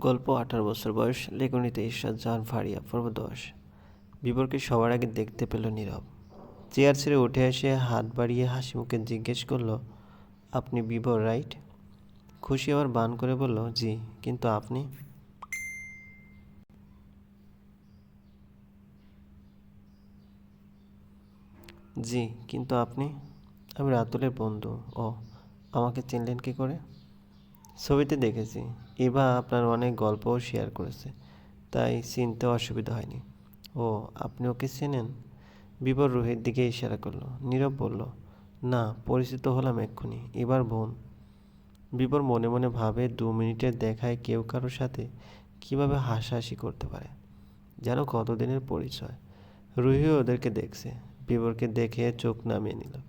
গল্প, আঠারো বছর বয়স, লেখনীতে ঈশ্বর, জান, ফারিয়া, পর্ব দশ। বিবরকে সবার আগে দেখতে পেল নীরব। চেয়ার ছেড়ে উঠে এসে হাত বাড়িয়ে হাসি মুখে জিজ্ঞেস করল, আপনি বিবর রাইট? খুশি আবার বান করে বলল, জি, কিন্তু আপনি? জি, কিন্তু আপনি? আমি রাতুলের বন্ধু। ও, আমাকে চিনলেন কী করে? ছবিতে দেখেছি। ইভা আপনার অনেক গল্পও শেয়ার করেছে, তাই চিনতে অসুবিধা হয়নি। ও, আপনি ওকে চেনেন? বিবর রুহির দিকে ইশারা করল। নীরব বলল, না, পরিচিত হলাম এক্ষুনি। এবার বোন। বিবর মনে মনে ভাবে দু মিনিটের দেখায় কেউ কারোর সাথে কীভাবে হাসাহাসি করতে পারে। যেন কতদিনের পরিচয়। রুহিও ওদেরকে দেখছে। বিবরকে দেখে চোখ নামিয়ে নিল।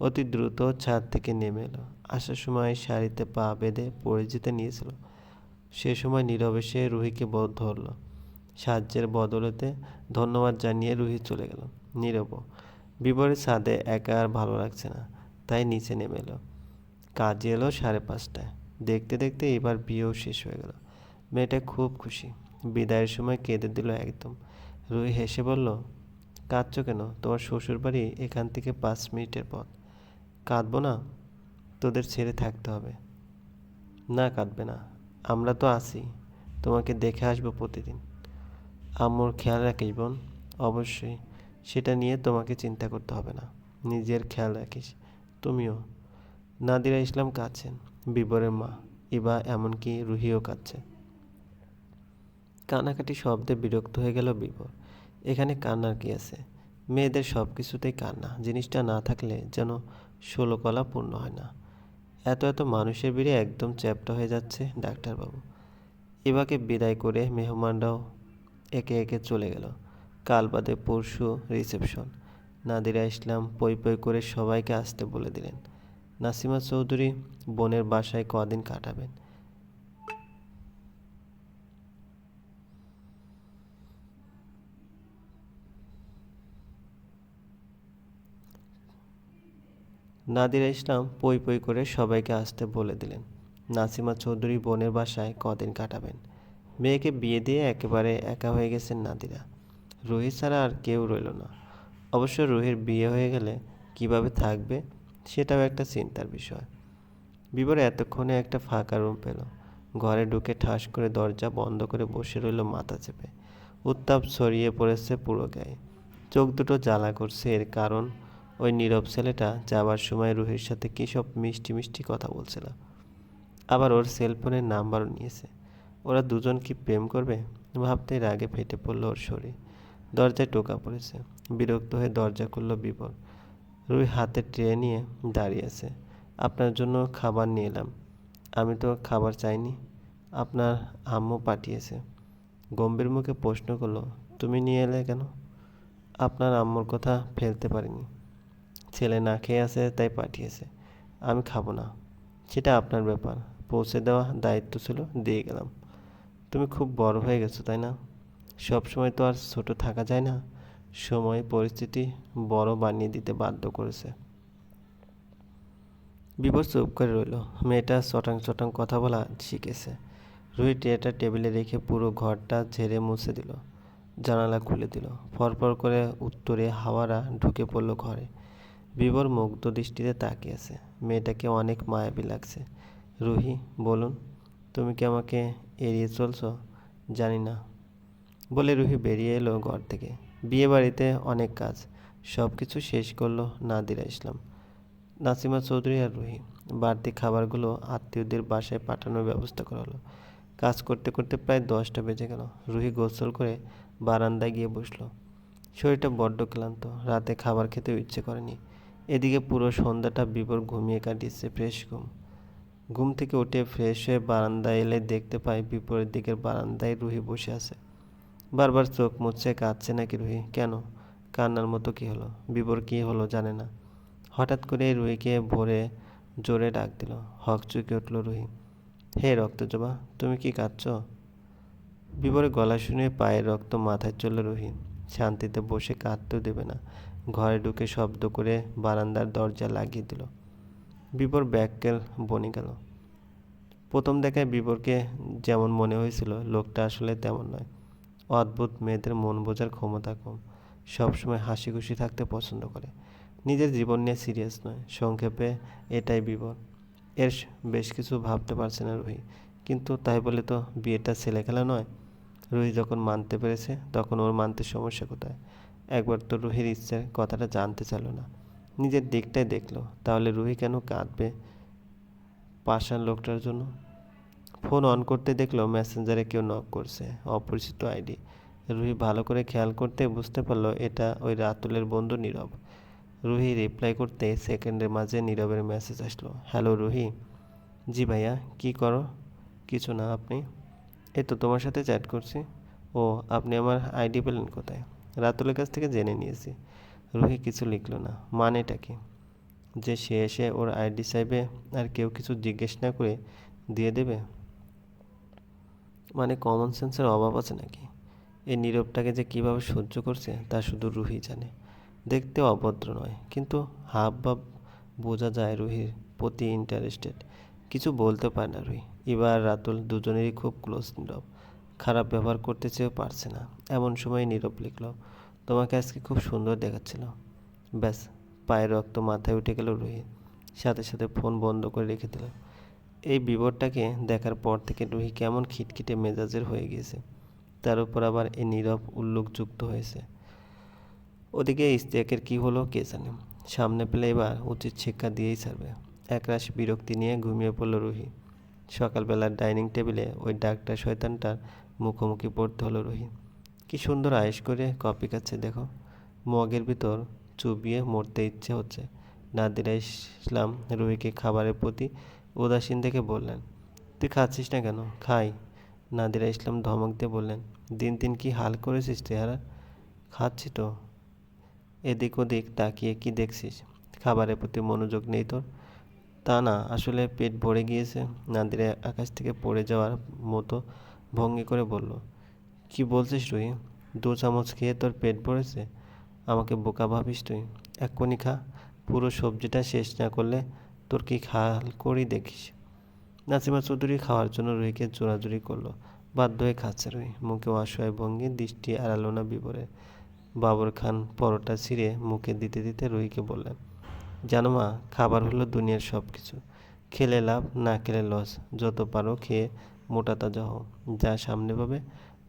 অতি দ্রুত ছাদ থেকে নেমে এলো। আসার সময় শাড়িতে পা বেঁধে পড়ে যেতে নিয়েছিল। সে সময় নীরবে সে রুহিকে ধরল। সাহায্যের বদলেতে ধন্যবাদ জানিয়ে রুহি চলে গেল। নীরব বিবরের ছাদে একা আর ভালো লাগছে না, তাই নিচে নেমে এলো। কাজে এলো সাড়ে পাঁচটায়। দেখতে দেখতে এবার বিয়েও শেষ হয়ে গেল। মেয়েটা খুব খুশি। বিদায়ের সময় কেঁদে দিল একদম। রুহি হেসে বলল, কাঁদছো কেন? তোমার শ্বশুর বাড়ি এখান থেকে পাঁচ মিনিটের পথ। কাঁদবো না? তোদের ছেড়ে থাকতে হবে। না, কাঁদবে না। আমরা তো আছি, তোমাকে দেখে আসব প্রতিদিন। আম্মুর খেয়াল রাখিস বোন, অবশ্যই সেটা নিয়ে তোমাকে চিন্তা করতে হবে না। নিজের খেয়াল রাখিস, তুমিও। নাদিরা ইসলাম কাঁদছেন বিবরের মা, ইবা এমনকি রুহিও কাঁদছে। কানাকাটি শব্দে বিরক্ত হয়ে গেল বিবর। এখানে কান্নার কি আছে? মেয়েদের সব কিছুতেই কান্না, জিনিসটা না থাকলে যেন ষোলো কলা পূর্ণ হয় না। এত এত মানুষের ভিড়ে একদম চ্যাপ্টা হয়ে যাচ্ছে ডাক্তারবাবু। এবাকে বিদায় করে মেহমানরাও একে একে চলে গেল। কাল বাদে পরশু রিসেপশন। নাদিরা ইসলাম পই পই করে সবাইকে আসতে বলে দিলেন। নাসিমা চৌধুরী বোনের বাসায় কদিন কাটাবেন? নাদিরা ইসলাম পই পই করে সবাইকে আসতে বলে দিলেন। নাসিমা চৌধুরী বোনের বাসায় কদিন কাটাবেন। মেয়েকে বিয়ে দিয়ে একেবারে একা হয়ে গেছেন নাদিরা। রুহি ছাড়া আর কেউ রইল না। অবশ্য রুহির বিয়ে হয়ে গেলে কীভাবে থাকবে, সেটাও একটা চিন্তার বিষয়। বিবর এতক্ষণে একটা ফাঁকা রুম পেল। ঘরে ঢুকে ঠাস করে দরজা বন্ধ করে বসে রইল মাথা চেপে। উত্তাপ ছড়িয়ে পড়েছে পুরো গায়ে। চোখ দুটো জ্বালা করছে এর কারণ ওই নীরব ছেলেটা যাবার সময় রুহির সাথে কী সব মিষ্টি মিষ্টি কথা বলছিল। আবার ওর সেলফোনের নাম্বারও নিয়েছে। ওরা দুজন কি প্রেম করবে? ভাবতে রাগে ফেটে পড়ল ওর শরীর। দরজায় টোকা পড়েছে। বিরক্ত হয়ে দরজা খুলল বিপদ রুই হাতে ট্রে নিয়ে দাঁড়িয়ে আছে। আপনার জন্য খাবার নিয়ে এলাম। আমি তো খাবার চাইনি। আপনার আম্মু পাঠিয়েছে। গম্ভীর মুখে প্রশ্ন করল, তুমি নিয়ে এলে কেন? আপনার আম্মুর কথা ফেলতে পারিনি। ছেলে না খেয়ে আছে, তাই পাঠিয়েছে। আমি খাব না। সেটা আপনার ব্যাপার। পৌঁছে দেওয়া দায়িত্ব ছিল, দিয়ে গেলাম। তুমি খুব বড় হয়ে গেছো, তাই না? সব সময় তো আর ছোট থাকা যায় না। সময় পরিস্থিতি বড় বানিয়ে দিতে বাধ্য করেছে। বিপদ চুপ করে রইল। মেয়েটা চটাং চটাং কথা বলা শিখেছে। রুহি ট্রেটা টেবিলে রেখে পুরো ঘরটা ঝেড়ে মুছে দিল। জানালা খুলে দিল। ফরফর করে উত্তরে হাওয়ারা ঢুকে পড়ল ঘরে। বিবর মুগ্ধ দৃষ্টিতে তাকিয়ে আছে মেয়েটাকে অনেক মায়াবী লাগছে। রুহি, বলুন, তুমি কি আমাকে এড়িয়ে চলছো? জানি না। বলে রুহি বেরিয়ে এলো ঘর থেকে। বিয়ে বাড়িতে অনেক কাজ। সব কিছু শেষ করল নাদিরা ইসলাম। নাসিমা চৌধুরী আর রুহি। বাড়তি খাবারগুলো আত্মীয়দের বাসায় পাঠানোর ব্যবস্থা করা হলো। কাজ করতে করতে প্রায় দশটা বেজে গেল। রুহি গোসল করে বারান্দায় গিয়ে বসল। শরীরটা বড্ড ক্লান্ত। রাতে খাবার খেতেও ইচ্ছে করেনি। এদিকে পুরো সন্ধ্যাটা বিপর ঘুমিয়ে কাটিয়েছে ফ্রেশ ঘুম। ঘুম থেকে উঠে ফ্রেশ হয়ে বারান্দায় এলে দেখতে পাই বিপরীত দিকের বারান্দায় রুহি বসে আছে। বারবার চোখ মুছছে, কাঁদছে নাকি রুহি? কেন? কান্নার মতো কি হলো? বিপর কি হলো জানে না। হঠাৎ করে রুহিকে ভোরে জোরে ডাক দিল। হক চুকে উঠল রুহি। হে রক্তজবা তুমি কি কাঁদছ? বিবরে গলা শুনে পায়ের রক্ত মাথায় চলল রুহি। শান্তিতে বসে কাঁদতেও দেবে না। ঘরে ঢুকে শব্দ করে বারান্দার দরজা লাগিয়ে দিল। বিপর ব্যাককেল বনে গেল। প্রথম দেখায় বিবরকে যেমন মনে হয়েছিল, লোকটা আসলে তেমন নয়। অদ্ভুত মেয়েদের মন বোঝার ক্ষমতা কম। সবসময় হাসি খুশি থাকতে পছন্দ করে। নিজের জীবন নিয়ে সিরিয়াস নয়। সংক্ষেপে, এটাই বিবর এর বেশ কিছু ভাবতে পারছে না রুহি। কিন্তু তাই বলে তো বিয়েটা ছেলে খেলা নয়? রুহি যখন মানতে পেরেছে, তখন ওর মানতে সমস্যা কোথায়? একবার তো রুহির ইচ্ছার কথাটা জানতে চাইল না। নিজের দিকটাই দেখল, তাহলে রুহি কেন কাঁদবে পাষাণ লোকটার জন্য? ফোন অন করতে দেখল মেসেঞ্জারে কেউ নক করছে, অপরিচিত আইডি। রুহি ভালো করে খেয়াল করতে বুঝতে পারল এটা ওই রাতুলের বন্ধু নীরব। রুহি রিপ্লাই করতে সেকেন্ডের মাঝে নীরবের মেসেজ আসলো হ্যালো রুহি? জি ভাইয়া, কি করো? কিছু না, আপনি? এ তো তোমার সাথে চ্যাট করছি। ও, আপনি আমার আইডি পেলেন কোথায়? রাতুলের কাছ থেকে জেনে নিয়েছি। রুহি কিছু লিখলো না। মানেটা কি? যে সে এসে ওর আইডি চাইবে আর কেউ কিছু জিজ্ঞেস না করে দিয়ে দেবে? মানে কমন সেন্সের অভাব আছে নাকি? এই নীরবটাকে যে কীভাবে সহ্য করছে তা শুধু রুহি জানে। দেখতে অভদ্র নয়, কিন্তু হাব ভাব বোঝা যায় রুহির প্রতি ইন্টারেস্টেড কিছু বলতে পারে না রুহি। এবার রাতুল দুজনেরই খুব ক্লোজ নীরব। খারাপ ব্যবহার করতে চেয়েও পারছে না। এমন সময় নীরব লিখল, তোমাকে আজকে খুব সুন্দর দেখাচ্ছিল। ব্যাস, পায়ের রক্ত মাথায় উঠে গেল রুহি সাথে সাথে ফোন বন্ধ করে রেখে দিল। এই বিবরটাকে দেখার পর থেকে রুহি কেমন খিটখিটে মেজাজের হয়ে গিয়েছে। তার উপর আবার এই নীরব উল্লুক যুক্ত হয়েছে। ওদিকে ইস্তিয়াকের কি হলো কে জানে? সামনে পেলে এবার উচিত শিক্ষা দিয়েই ছাড়বে। একরাশ বিরক্তি নিয়ে ঘুমিয়ে পড়ল রুহি সকালবেলার ডাইনিং টেবিলে ওই ডাক্তার শয়তানটার মুখোমুখি পড়তে হলো রুহি কি সুন্দর আয়েস করে কপি খাচ্ছে, দেখো। মগের ভিতর চুবিয়ে মরতে ইচ্ছে হচ্ছে। নাদিরা ইসলাম রুহিকে খাবারের প্রতি উদাসীন দেখে বললেন, তুই খাচ্ছিস না কেন? খাই। নাদিরা ইসলাম ধমক দিয়ে বললেন, দিন দিন কি হাল করেছিস চেহারা খাচ্ছি তো। এদিক ওদিক তাকিয়ে কি দেখছিস? খাবারের প্রতি মনোযোগ নেই তোর? তা না, আসলে পেট ভরে গিয়েছে। নাদিরা আকাশ থেকে পড়ে যাওয়ার মতো ভঙ্গি করে বলল, কি বলছিস তুই দু চামচ খেয়ে তোর পেট ভরেছে? আমাকে বোকা ভাবিস তুই। এক্ষুনি খা। পুরো সবজিটা শেষ না করলে তোর কি খাল করি দেখিস? নাসিমা চৌধুরী খাওয়ার জন্য রুহিকে জোরাজুরি করল। বাধ্য হয়ে খাচ্ছে রুই মুখে অসহায় ভঙ্গি, দৃষ্টি এড়ালো না বিবরে। বাবর খান পরোটা ছিঁড়ে মুখে দিতে দিতে রুহিকে বললেন, জানো মা, খাবার হলো দুনিয়ার সব কিছু খেলে লাভ, না খেলে লস। যত পারো খেয়ে মোটা তাজা হও, যা সামনে পাবে,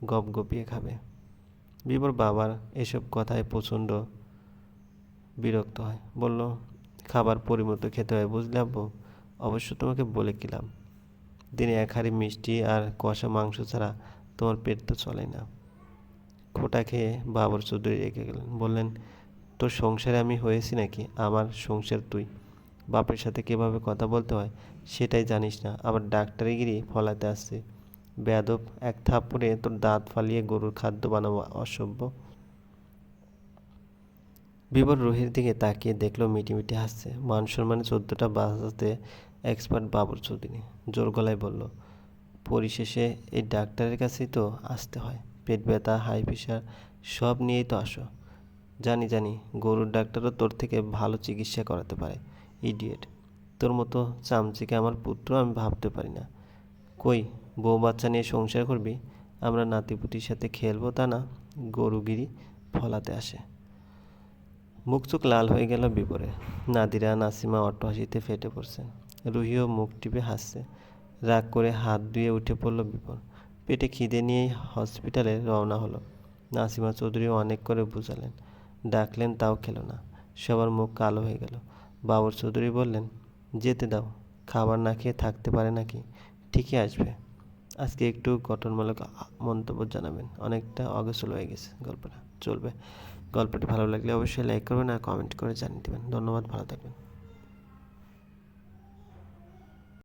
গপ গপিয়ে খাবে। বিবর বাবার এসব কথায় প্রচণ্ড বিরক্ত হয়। বলল, খাবার পরিমতো খেতে হয় বুঝলে আব্বু? অবশ্য তোমাকে বলে কিলাম দিনে এক হাঁড়ি মিষ্টি আর কষা মাংস ছাড়া তোমার পেট তো চলে না। খোটা খেয়ে বাবর চৌধুরী রেখে গেলেন। বললেন, তোর সংসারে আমি হয়েছি নাকি? আমার সংসার তুই। বাপের সাথে কীভাবে কথা বলতে হয় সেটাই জানিস না। আবার ডাক্তারিগিরি ফলাতে আসছে। বেয়াদব এক থাপ্পড়ে তোর দাঁত ফালিয়ে গরুর খাদ্য বানাবো, অসভ্য। বিবর রুহির দিকে তাকিয়ে দেখল মিটিমিটি হাসছে। মান সম্মানে চোদ্দোটা বাজাতে এক্সপার্ট বাবর চৌধুরী জোর গলায় বলল, পরিশেষে এই ডাক্তারের কাছেই তো আসতে হয়। পেট ব্যথা হাই প্রেশার সব নিয়েই তো আসো। জানি জানি, গরুর ডাক্তারও তোর থেকে ভালো চিকিৎসা করাতে পারে। ইডিয়েট। তোর মতো চামচিকে আমার পুত্র আমি ভাবতে পারি না। কই, বউ বাচ্চা নিয়ে সংসার করবি? আমরা নাতিপুতির সাথে খেলব তা না, গরুগিরি ফলাতে আসে। মুখ চোখ লাল হয়ে গেল বিপরে। নাদিরা নাসিমা অট্ট হাসিতে ফেটে পড়ছে। রুহিও মুখ টিপে হাসছে। রাগ করে হাত ধুয়ে উঠে পড়ল বিপর পেটে খিদে নিয়েই হসপিটালে রওনা হলো। নাসিমা চৌধুরী অনেক করে বুঝালেন। ডাকলেন, তাও খেলো না। সবার মুখ কালো হয়ে গেল। বাবর চৌধুরী বললেন, যেতে দাও, খাবার না খেয়ে থাকতে পারে নাকি? ঠিকই আসবে। আজকে একটু গঠনমূলক মন্তব্য জানাবেন। অনেকটা অগোছল হয়ে গেছে গল্পটা। চলবে। গল্পটি ভালো লাগলে অবশ্যই লাইক করবেন আর কমেন্ট করে জানিয়ে দেবেন। ধন্যবাদ, ভালো থাকবেন।